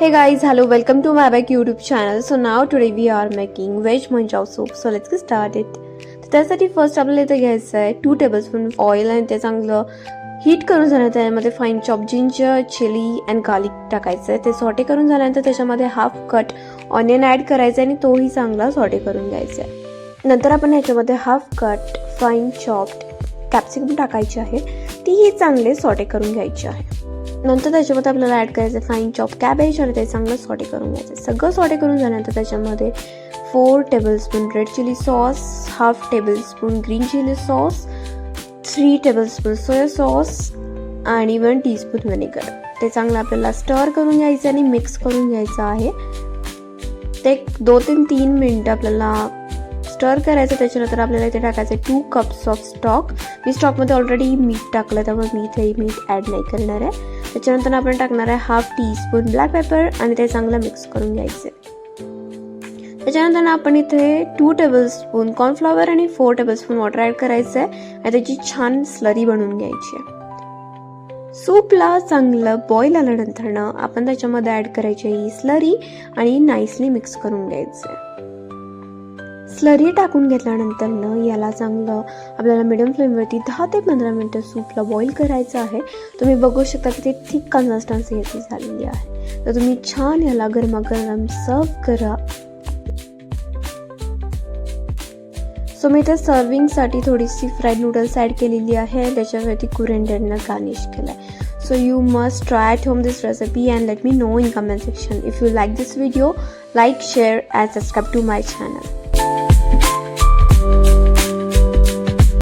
Hey guys, hello, welcome to my back YouTube channel. So now today we are making veg manjaw soup. So let's get started. तर त्यासाठी first आपल्याला इथं घ्यायचं आहे two tablespoon oil आणि ते चांगलं हीट करून झाल्यानंतर त्यामध्ये fine chop ginger chilli and garlic टाकायचं आहे ते सॉटे करून झाल्यानंतर त्याच्यामध्ये हाफ कट ऑनियन ॲड करायचं आहे आणि तोही चांगला सॉटे करून घ्यायचा आहे नंतर आपण ह्याच्यामध्ये half cut fine chopped capsicum टाकायची आहे तीही चांगले सॉटे करून घ्यायची आहे नंतर त्याच्यामध्ये आपल्याला ॲड करायचं फाईन चॉप कॅबेज आणि ते चांगलं सॉटे करून घ्यायचं सगळं सॉटे करून झाल्यानंतर त्याच्यामध्ये four tablespoon red chilli sauce half tablespoon green chilli sauce three tablespoon soya sauce आणि वन टीस्पून व्हिनेगर ते चांगलं आपल्याला स्टर करून घ्यायचं आणि मिक्स करून घ्यायचं आहे. ते दोन तीन तीन मिनटं आपल्याला स्टर करायचं त्याच्यानंतर आपल्याला इथे टाकायचं टू कप्स ऑफ स्टॉक मी स्टॉकमध्ये ऑलरेडी मीठ टाकलं त्यामुळे मी इथे मीठ ॲड नाही करणार आहे. त्याच्यानंतर आपण टाकणार आहे half teaspoon black pepper आणि ते चांगलं मिक्स करून घ्यायचे. त्याच्यानंतर आपण इथे टू टेबलस्पून कॉर्नफ्लॉवर आणि फोर टेबलस्पून वॉटर ॲड करायचं आहे आणि त्याची छान स्लरी बनवून घ्यायची आहे. सूपला चांगलं बॉईल आल्यानंतरनं आपण त्याच्यामध्ये ॲड करायची ही स्लरी आणि नाईसली मिक्स करून घ्यायचं आहे स्लरी टाकून घेतल्यानंतर न याला चांगलं आपल्याला मिडियम फ्लेमवरती दहा ते पंधरा मिनटं सूपला बॉईल करायचं आहे. तुम्ही बघू शकता की ते थिक कन्सिस्टन्सी याची झालेली आहे. तर तुम्ही छान याला गरमागरम सर्व करा. सो मी इथे सर्विंगसाठी थोडीशी फ्राईड नूडल्स ॲड केलेली आहे. त्याच्यावरती कुरेंडरनं गार्निश केलं आहे so you must try at home this recipe and let me know in comment section if you like this video like share and subscribe to my channel